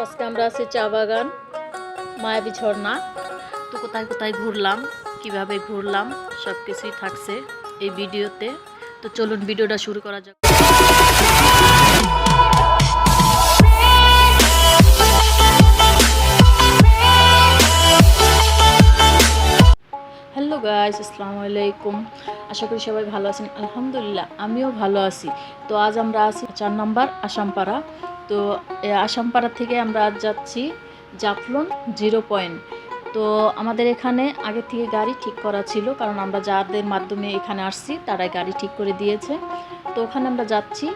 আজকে আমরা আছি চা বাগান মায়াবী ঝর্ণা। তো কোথায় কোথায় ঘুরলাম কীভাবে ঘুরলাম সব কিছুই থাকছে এই ভিডিওতে। তো চলুন ভিডিওটা শুরু করা যাক। হ্যালো গাইস আসসালামু আলাইকুম। আশা করি সবাই ভালো আছেন। আলহামদুলিল্লাহ আমিও ভালো আছি। তো আজ আমরা আছি চার নাম্বার আসামপাড়া। তো আসামপাড়া থেকে আমরা আজ যাচ্ছি জাফলন জিরো পয়েন্ট। তো, আমাদের এখানে আগে থেকে গাড়ি ঠিক করা ছিল, কারণ আমরা যাদের মাধ্যমে এখানে আসছি, তারাই গাড়ি ঠিক করে দিয়েছে। তো, ওখানে আমরা যাচ্ছি।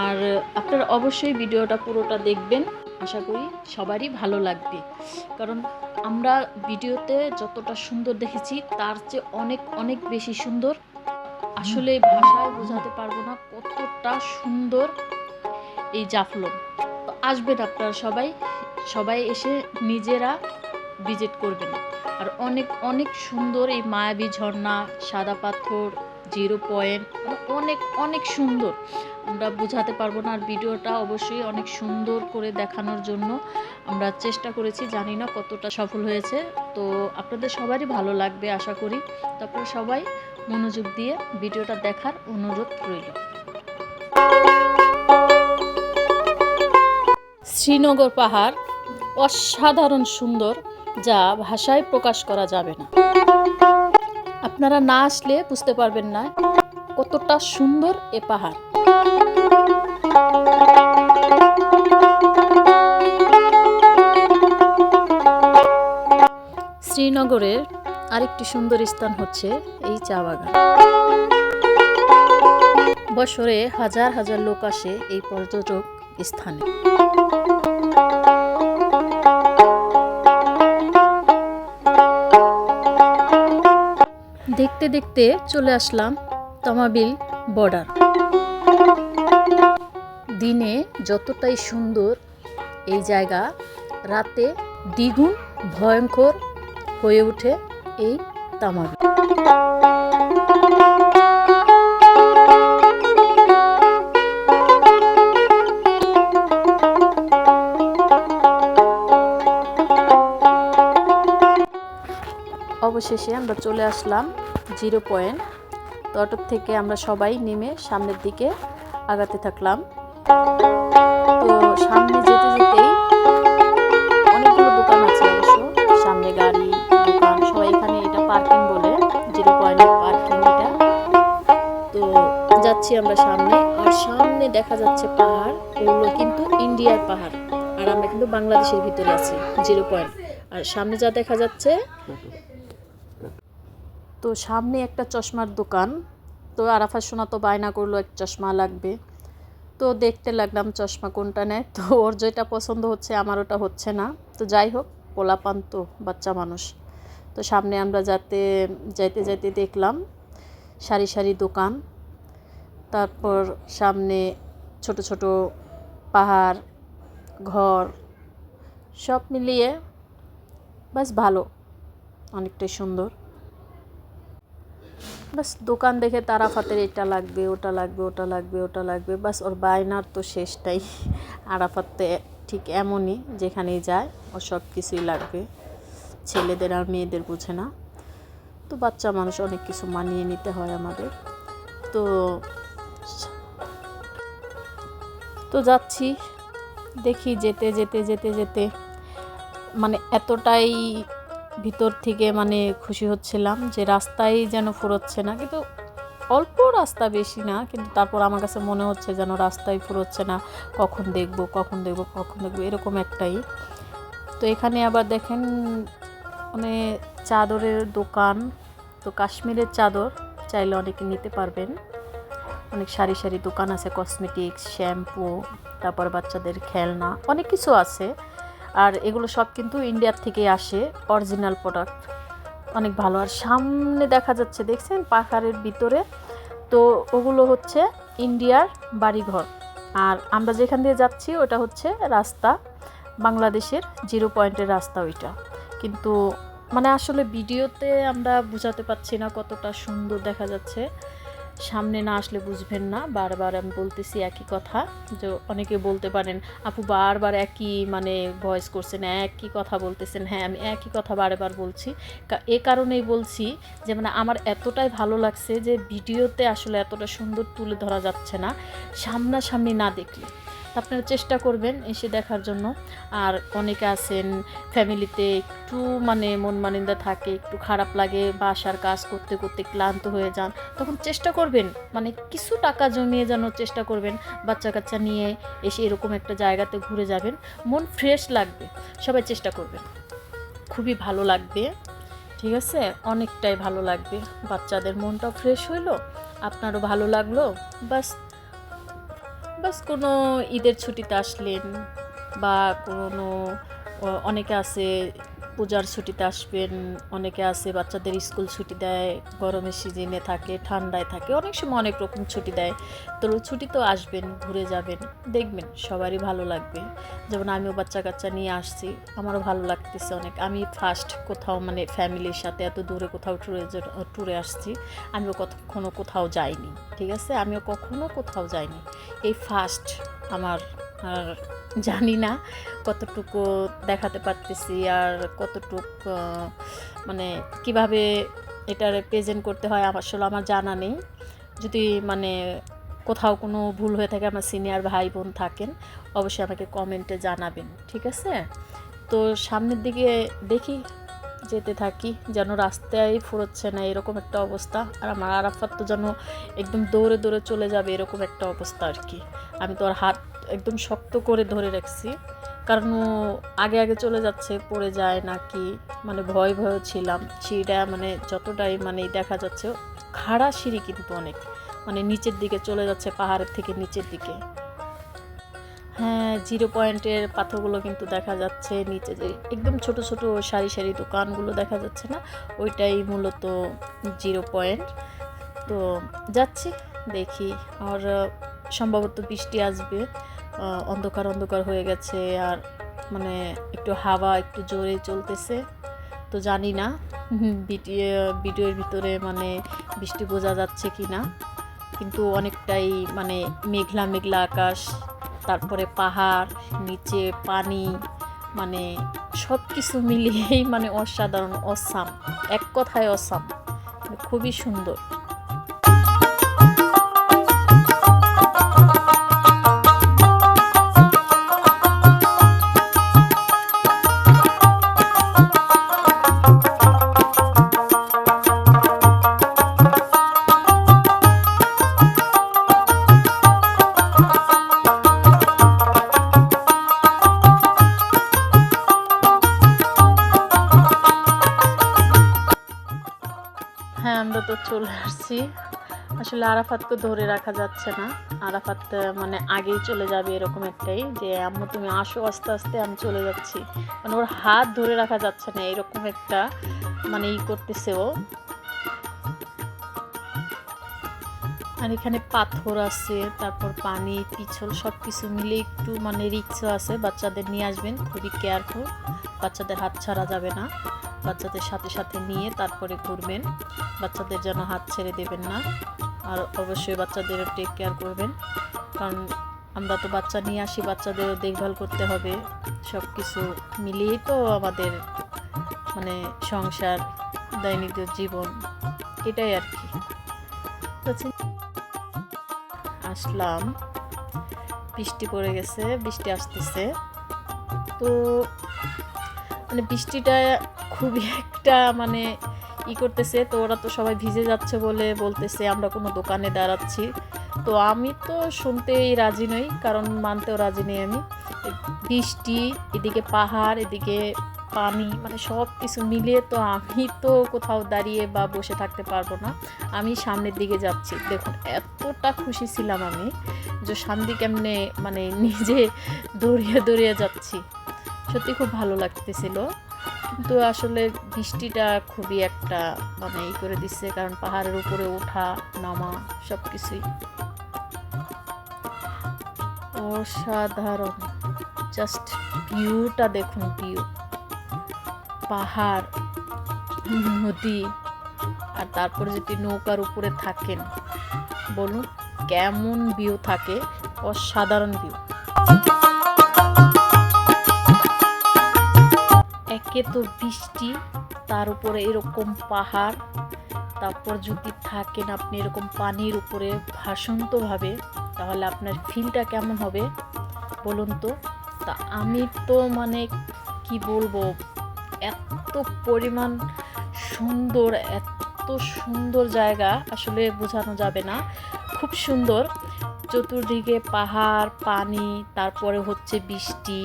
আর আপনারা অবশ্যই ভিডিওটা পুরোটা দেখবেন। আশা করি সবারই ভালো লাগবে। কারণ আমরা ভিডিওতে যতটা সুন্দর দেখেছি, তার চেয়ে অনেক অনেক বেশি সুন্দর। আসলে ভাষায় বোঝাতে পারব না কতটা সুন্দর এই জাফলন। তো আসবেন আপনারা সবাই। সবাই এসে নিজেরা ভিজিট করবেন। আর অনেক অনেক সুন্দর এই মায়াবী ঝর্ণা, সাদা পাথর জিরো পয়েন্ট অনেক অনেক সুন্দর। আমরা বোঝাতে পারব না, আর ভিডিওটা অবশ্যই অনেক সুন্দর করে দেখানোর জন্য আমরা চেষ্টা করেছি। জানি না কতটা সফল হয়েছে। তো আপনাদের সবারই ভালো লাগবে, আশা করি। তো আপনারা সবাই মনোযোগ দিয়ে ভিডিওটা দেখার অনুরোধ রইল। শ্রীনগর পাহাড় অসাধারণ সুন্দর যা ভাষায় প্রকাশ করা যাবে না। আপনারা না আসলে বুঝতে পারবেন না কতটা সুন্দর এ পাহাড়। শ্রীনগরের আরেকটি সুন্দর স্থান হচ্ছে এই চা বাগান। বছরে হাজার হাজার লোক আসে এই পর্যটক স্থানে। দেখতে দেখতে চলে আসলাম তমাবিল বর্ডার। দিনে যতটাই সুন্দর এই জায়গা, রাতে দ্বিগুণ ভয়ঙ্কর হয়ে ওঠে এই তামাবিল। অবশেষে আমরা চলে আসলাম জিরো পয়েন্ট। তো থেকে আমরা সবাই নেমে সামনের দিকে আগাতে থাকলাম। তো সামনে যেতে যেতেই অনেকগুলো দোকান আছে অবশ্য। সামনে গাড়ি, দোকান, সবাই এখানে এটা পার্কিং বলে, জিরো পয়েন্ট পার্কিং এটা। তো যাচ্ছি আমরা সামনে, আর সামনে দেখা যাচ্ছে পাহাড়। ওগুলো কিন্তু ইন্ডিয়ার পাহাড়। আর আমরা কিন্তু বাংলাদেশের ভিতরে আছি, জিরো পয়েন্ট। আর সামনে যা দেখা যাচ্ছে তো সামনে একটা চশমার দোকান। তো আরাফার সোনা তো বায়না করল, এক চশমা লাগবে। তো দেখতে লাগলাম চশমা কোনটা নেয়। তো ওর যেটা পছন্দ হচ্ছে, আমার ওটা হচ্ছে না। তো যাই হোক, পোলাপান তো, বাচ্চা মানুষ। তো সামনে আমরা যাতে, যাইতে যাইতে দেখলাম সারি সারি দোকান। তারপর সামনে ছোট ছোট পাহাড়, ঘর, সব মিলিয়ে বাস ভালো, অনেকটাই সুন্দর। বাস দোকান দেখে তারাফাতের এটা লাগবে, ওটা লাগবে ওটা লাগবে ওটা লাগবে, বাস ওর বায়নার তো শেষটাই। আরাফাতে ঠিক এমনই যেখানেই যায়, ওর সব কিছুই লাগবে। ছেলেদের আর মেয়েদের বুঝে না। তো বাচ্চা মানুষ অনেক কিছু মানিয়ে নিতে হয় আমাদের। তো তো যাচ্ছি। দেখি যেতে যেতে যেতে যেতে। মানে এতটাই ভিতর থেকে মানে খুশি হচ্ছিলাম যে রাস্তায় যেন ফুরোচ্ছে না, কিন্তু অল্প রাস্তা বেশি না, কিন্তু তারপর আমার কাছে মনে হচ্ছে যেন রাস্তায় ফুরোচ্ছে না, কখন দেখব কখন দেখব কখন দেখব, এরকম একটাই। তো এখানে আবার দেখেন মানে চাদরের দোকান, তো কাশ্মীরের চাদর চাইলে অনেকে নিতে পারবেন। অনেক সারি সারি দোকান আছে, কসমেটিক্স, শ্যাম্পু, তারপর বাচ্চাদের খেলনা, অনেক কিছু আছে। আর এগুলো সব কিন্তু ইন্ডিয়ার থেকে আসে অরিজিনাল প্রোডাক্ট অনেক ভালো। আর সামনে দেখা যাচ্ছে, দেখছেন? পাহাড়ের ভিতরে। তো ওগুলো হচ্ছে ইন্ডিয়ার বাড়িঘর। আর আমরা যেখান দিয়ে যাচ্ছি, ওটা হচ্ছে রাস্তা। বাংলাদেশের জিরো পয়েন্টের রাস্তা ওইটা। কিন্তু মানে আসলে ভিডিওতে আমরা বোঝাতে পারছি না কতটা সুন্দর দেখা যাচ্ছে। সামনে না আসলে বুঝবেন না। বারবার আমি বলতেছি একই কথা, যে অনেকে বলতে পারেন, আপু বারবার একই মানে ভয়েস করছেন, একই কথা বলতেছেন। হ্যাঁ আমি একই কথা বারবার বলছি। এ কারণেই বলছি যে মানে আমার এতটাই ভালো লাগছে যে, ভিডিওতে আসলে এতটা সুন্দর তুলে ধরা যাচ্ছে না। সামনাসামনি না দেখলে। আপনারা চেষ্টা করবেন এসে দেখার জন্য। আর অনেকে আছেন ফ্যামিলিতে একটু মানে মন মানিন্দা থাকে, একটু খারাপ লাগে, বাসার কাজ করতে করতে ক্লান্ত হয়ে যান, তখন চেষ্টা করবেন মানে কিছু টাকা জমিয়ে যেন চেষ্টা করবেন বাচ্চা কাচ্চা নিয়ে এসে এরকম একটা জায়গাতে ঘুরে যাবেন, মন ফ্রেশ লাগবে, সবাই চেষ্টা করবেন। খুবই ভালো লাগবে, ঠিক আছে? অনেকটাই ভালো লাগবে, বাচ্চাদের মনটাও ফ্রেশ হইল, আপনারও ভালো লাগল, বাস বাস কোনো ঈদের ছুটিতে আসলেন বা কোনো অনেকে আছে পূজার ছুটিতে আসবেন, অনেকে আছে বাচ্চাদের স্কুল ছুটি দেয়, গরমের সিজনে থাকে, ঠান্ডায় থাকে, অনেক সময় অনেক রকম ছুটি দেয়। তো ছুটি তো আসবেন, ঘুরে যাবেন, দেখবেন, সবারই ভালো লাগবে। যেমন আমিও বাচ্চা কাচ্চা নিয়ে আসছি, আমারও ভালো লাগতেছে অনেক। আমি ফার্স্ট কোথাও মানে ফ্যামিলির সাথে এত দূরে কোথাও ট্যুরে ট্যুরে আসছি, আমিও কখনো কোথাও যাইনি, ঠিক আছে? আমিও কখনো কোথাও যাইনি। এই ফার্স্ট আমার আর জানি না কতটুকু দেখাতে পারতেছি আর কতটুকু মানে কীভাবে এটা প্রেজেন্ট করতে হয় আসলে আমার জানা নেই। যদি মানে কোথাও কোনো ভুল হয়ে থাকে, আমার সিনিয়র ভাই বোন থাকেন, অবশ্যই আমাকে কমেন্টে জানাবেন, ঠিক আছে? তো সামনের দিকে দেখি, যেতে থাকি, যেন রাস্তায় ফুরোচ্ছে না এরকম একটা অবস্থা। আর আমার আরাফাত তো যেন একদম দৌড়ে দৌড়ে চলে যাবে এরকম একটা অবস্থা আর কি। আমি তো আর হাত একদম শক্ত করে ধরে রাখছি। কারণ ও আগে আগে চলে যাচ্ছে, পড়ে যায় নাকি মানে ভয় ভয় ছিলাম। সিঁড়িটা মানে যতটাই মানে দেখা যাচ্ছে, খাড়া সিঁড়ি কিন্তু অনেক। মানে নিচের দিকে চলে যাচ্ছে, পাহাড়ের থেকে নিচের দিকে। হ্যাঁ জিরো পয়েন্টের পাথরগুলো কিন্তু দেখা যাচ্ছে নিচে যে, একদম ছোট ছোট সারি সারি দোকানগুলো দেখা যাচ্ছে না? ওইটাই মূলত জিরো পয়েন্ট। তো যাচ্ছি, দেখি। আর, সম্ভবত বৃষ্টি আসবে। অন্ধকার অন্ধকার হয়ে গেছে আর মানে একটু হাওয়া একটু জোরে চলতেছে তো জানি না ভিডিও ভিডিওর ভিতরে মানে বৃষ্টি বোঝা যাচ্ছে কি না কিন্তু অনেকটাই মানে মেঘলা মেঘলা আকাশ তারপরে পাহাড় নিচে পানি মানে সব কিছু মিলিয়েই মানে অসাধারণ অসাম এক কথায় অসাম খুবই সুন্দর। আসছি আসলে আরাফাতকে ধরে রাখা যাচ্ছে না। আরাফাত মানে আগেই চলে যাবে এরকম একটাই যে, আম্মু, তুমি আসো আস্তে আস্তে, আমি চলে যাচ্ছি। মানে ওর হাত ধরে রাখা যাচ্ছে না, এরকম একটা মানে ই করতেছে ও। আর এখানে পাথর আছে, তারপর পানি, পিছল সব কিছু মিলে একটু মানে রিক্সও আছে, বাচ্চাদের নিয়ে আসবেন, খুবই কেয়ারফুল বাচ্চাদের হাত ছাড়া যাবে না। বাচ্চাদের সাথে সাথে নিয়ে তারপরে ঘুরবেন। বাচ্চাদের যেন হাত ছেড়ে দেবেন না। আর অবশ্যই বাচ্চাদেরও টেক কেয়ার করবেন। কারণ আমরা তো বাচ্চা নিয়ে আসি, বাচ্চাদেরও দেখভাল করতে হবে। সব কিছু মিলিয়েই তো আমাদের মানে সংসার দৈনিক জীবন, এটাই আর কি। আসলাম। বৃষ্টি পড়ে গেছে, বৃষ্টি আসতেছে। তো মানে বৃষ্টিটা খুবই একটা মানে ই করতেছে, তো ওরা তো সবাই ভিজে যাচ্ছে বলে বলতেছে, আমরা কোনো দোকানে দাঁড়াচ্ছি। তো আমি তো শুনতেই রাজি নই, কারণ মানতেও রাজি নেই আমি। বৃষ্টি, এদিকে পাহাড়, এদিকে পানি মানে সব কিছু মিলিয়ে তো আমি তো কোথাও দাঁড়িয়ে বা বসে থাকতে পারব না। আমি সামনের দিকে যাচ্ছি। দেখুন, এতটা খুশি ছিলাম আমি যে সামনে কেমনে মানে নিজে দৌড়িয়ে দৌড়িয়ে যাচ্ছি। সত্যি খুব ভালো লাগতেছিল। কিন্তু আসলে বৃষ্টিটা খুবই একটা মানে ই করে দিচ্ছে, কারণ পাহাড়ের উপরে ওঠা, নামা সব কিছুই অসাধারণ। জাস্ট ভিউটা দেখুন, ভিউ। পাহাড়, নদী, আর তারপরে যদি নৌকার উপরে থাকেন, বলুন কেমন ভিউ থাকে, অসাধারণ ভিউ। একে তো বৃষ্টি, তার উপরে এরকম পাহাড়, তারপর যদি থাকেন আপনি এরকম পানির উপরে ভাসন্তভাবে, তাহলে আপনার ফিলটা কেমন হবে বলুন তো? তা আমি তো মানে কি বলব, এত পরিমাণ সুন্দর, এত সুন্দর জায়গা আসলে বোঝানো যাবে না। খুব সুন্দর। চতুর্দিকে পাহাড়, পানি, তারপরে হচ্ছে বৃষ্টি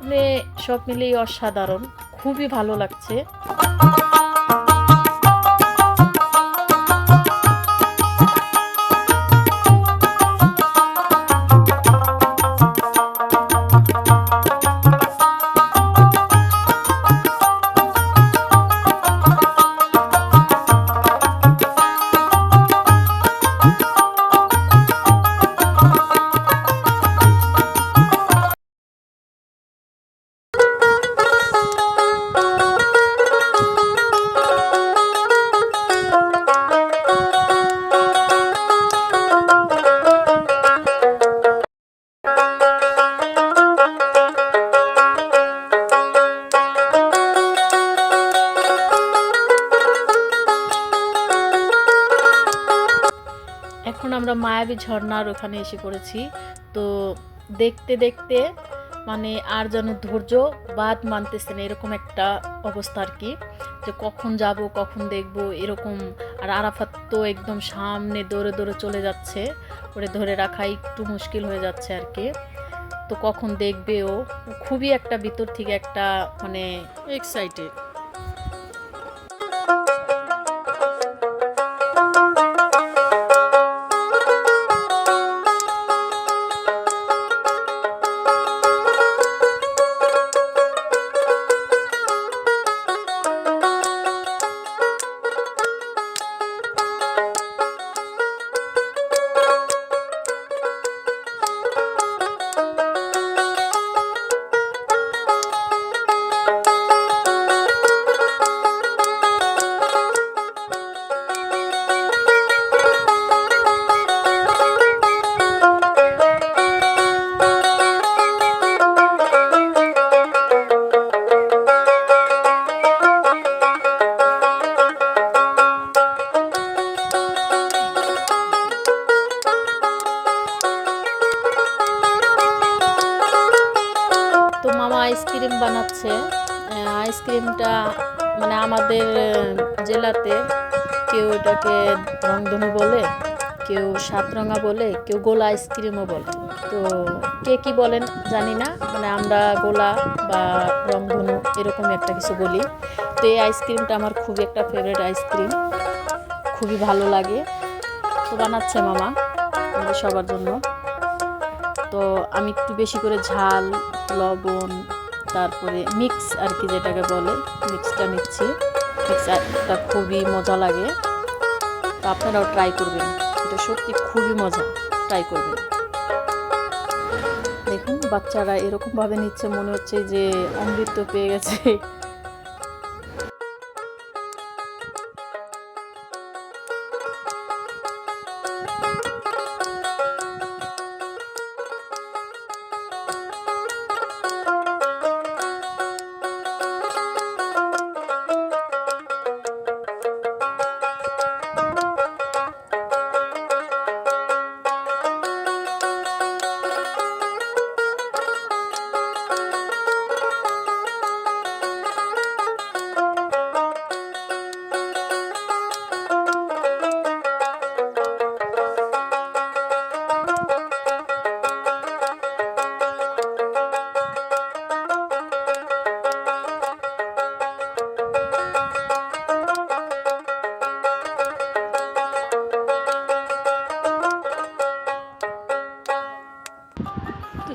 মানে সব মিলেই অসাধারণ। খুবই ভালো লাগছে। মায়াবী ঝর্নার ওখানে এসে পড়েছি। তো দেখতে দেখতে মানে আর যেন ধৈর্য বাদ মানতেছে না, এরকম একটা অবস্থা আর কি। যে কখন যাব, কখন দেখব, এরকম। আর আরাফাত তো একদম সামনে দৌড়ে দৌড়ে চলে যাচ্ছে, ওরে ধরে রাখা একটু মুশকিল হয়ে যাচ্ছে আর কি। তো কখন দেখবে ও? খুবই একটা ভিতর থেকে একটা মানে এক্সাইটেড আইসক্রিম বানাচ্ছে। আইসক্রিমটা মানে আমাদের জেলাতে কেউ এটাকে রংধনু বলে, কেউ সাতরঙা বলে, কেউ গোলা আইসক্রিমও বলে। তো কে কি বলেন জানি না মানে আমরা গোলা বা রংধনু এরকম একটা কিছু বলি। তো এই আইসক্রিমটা আমার খুবই একটা ফেভারিট আইসক্রিম। খুবই ভালো লাগে। তো বানাচ্ছে মামা সবার জন্য। আমি একটু বেশি করে ঝাল, লবণ, তারপরে মিক্স আর কি যেটাকে বলে মিক্সটা নিচ্ছি। মিক্সটা খুবই মজা লাগে। তো আপনারাও ট্রাই করবেন। এটা সত্যি খুবই মজা। ট্রাই করবেন। দেখুন, বাচ্চারা এরকমভাবে নিচ্ছে, মনে হচ্ছে যে অমৃত পেয়ে গেছে।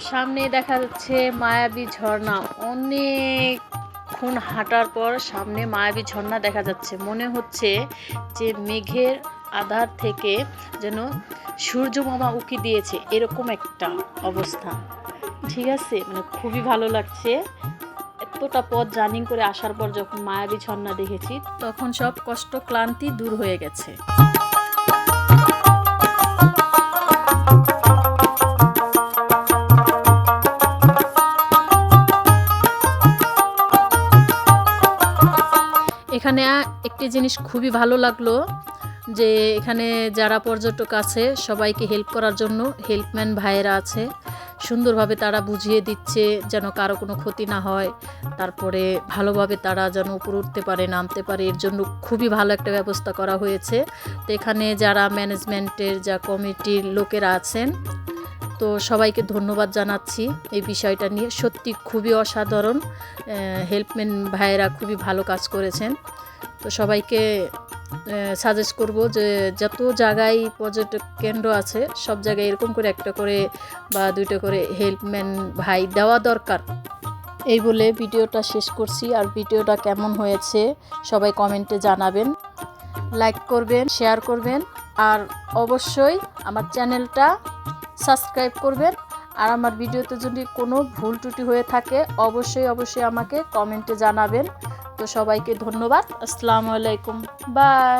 সামনে দেখা যাচ্ছে মায়াবী ঝর্ণা। অনেকক্ষণ হাঁটার পর সামনে মায়াবী ঝর্ণা দেখা যাচ্ছে। মনে হচ্ছে যে মেঘের আধার থেকে যেন সূর্য মামা উকি দিয়েছে। এরকম একটা অবস্থা। ঠিক আছে? মানে খুবই ভালো লাগছে। এতটা পথ জার্নিং করে আসার পর যখন মায়াবী ঝর্ণা দেখেছি, তখন সব কষ্ট, ক্লান্তি দূর হয়ে গেছে। এখানে একটি জিনিস খুবই ভালো লাগল যে এখানে যারা পর্যটক আছে, সবাইকে হেল্প করার জন্য হেল্পম্যান ভাইয়েরা আছে। সুন্দরভাবে তারা বুঝিয়ে দিচ্ছে যেন কারও কোনো ক্ষতি না হয়। তারপরে ভালোভাবে তারা যেন উপরে উঠতে পারে, নামতে পারে, এর জন্য খুবই ভালো একটা ব্যবস্থা করা হয়েছে। তো এখানে যারা ম্যানেজমেন্টের যা কমিটির লোকেরা আছেন তো সবাইকে ধন্যবাদ জানাচ্ছি এই বিষয়টা নিয়ে। সত্যি খুবই অসাধারণ হেল্পম্যান ভাইয়েরা খুবই ভালো কাজ করেছেন। তো সবাইকে সাজেস্ট করব যে যত জায়গায় পর্যটক কেন্দ্র আছে, সব জায়গায় এরকম করে একটা করে বা দুইটা করে হেল্পম্যান ভাই দেওয়া দরকার। এই বলে ভিডিওটা শেষ করছি। আর ভিডিওটা কেমন হয়েছে, সবাই কমেন্টে জানাবেন। লাইক করবেন শেয়ার করবেন। আর অবশ্যই আমার চ্যানেলটা সাবস্ক্রাইব করবেন। আর আমার ভিডিওতে যদি কোনো ভুল ত্রুটি হয়ে থাকে, অবশ্যই অবশ্যই আমাকে কমেন্টে জানাবেন। তো সবাইকে ধন্যবাদ। আসসালামু আলাইকুম। বাই।